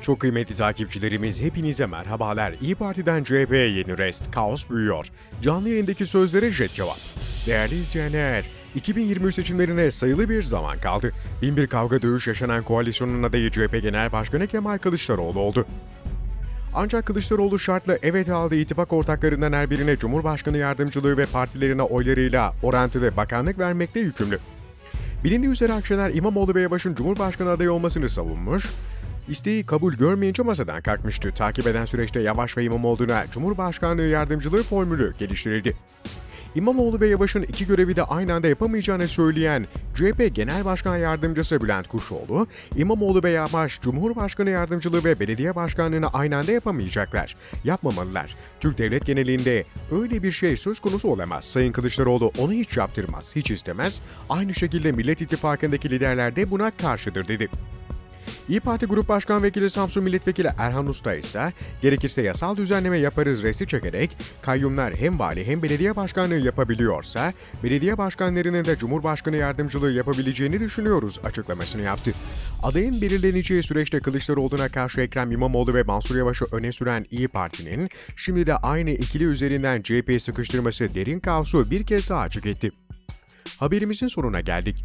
Çok kıymetli takipçilerimiz hepinize merhabalar. İyi Parti'den CHP'ye yeni rest, kaos büyüyor. Canlı yayındaki sözlere jet cevap. Değerli izleyenler, 2023 seçimlerine sayılı bir zaman kaldı. Bin bir kavga dövüş yaşanan koalisyonun adayı CHP Genel Başkanı Kemal Kılıçdaroğlu oldu. Ancak Kılıçdaroğlu şartla evet aldığı ittifak ortaklarından her birine Cumhurbaşkanı yardımcılığı ve partilerine oylarıyla orantılı bakanlık vermekle yükümlü. Bilindiği üzere Akşener İmamoğlu ve Yavaş'ın Cumhurbaşkanı adayı olmasını savunmuş, isteği kabul görmeyince masadan kalkmıştı. Takip eden süreçte Yavaş ve İmamoğlu'na Cumhurbaşkanlığı yardımcılığı formülü geliştirildi. İmamoğlu ve Yavaş'ın iki görevi de aynı anda yapamayacağını söyleyen CHP Genel Başkan Yardımcısı Bülent Kuşoğlu, İmamoğlu ve Yavaş Cumhurbaşkanı Yardımcılığı ve Belediye Başkanlığını aynı anda yapamayacaklar. Yapmamalılar. Türk devlet genelinde öyle bir şey söz konusu olamaz. Sayın Kılıçdaroğlu onu hiç yaptırmaz, hiç istemez. Aynı şekilde Millet İttifakı'ndaki liderler de buna karşıdır dedi. İyi Parti Grup Başkan Vekili Samsun Milletvekili Erhan Usta ise gerekirse yasal düzenleme yaparız resti çekerek kayyumlar hem vali hem belediye başkanlığı yapabiliyorsa belediye başkanlarının da Cumhurbaşkanı yardımcılığı yapabileceğini düşünüyoruz açıklamasını yaptı. Adayın belirleneceği süreçte Kılıçdaroğlu'na karşı Ekrem İmamoğlu ve Mansur Yavaş'ı öne süren İyi Parti'nin şimdi de aynı ikili üzerinden CHP'yi sıkıştırması derin kaosu bir kez daha açık etti. Haberimizin sonuna geldik.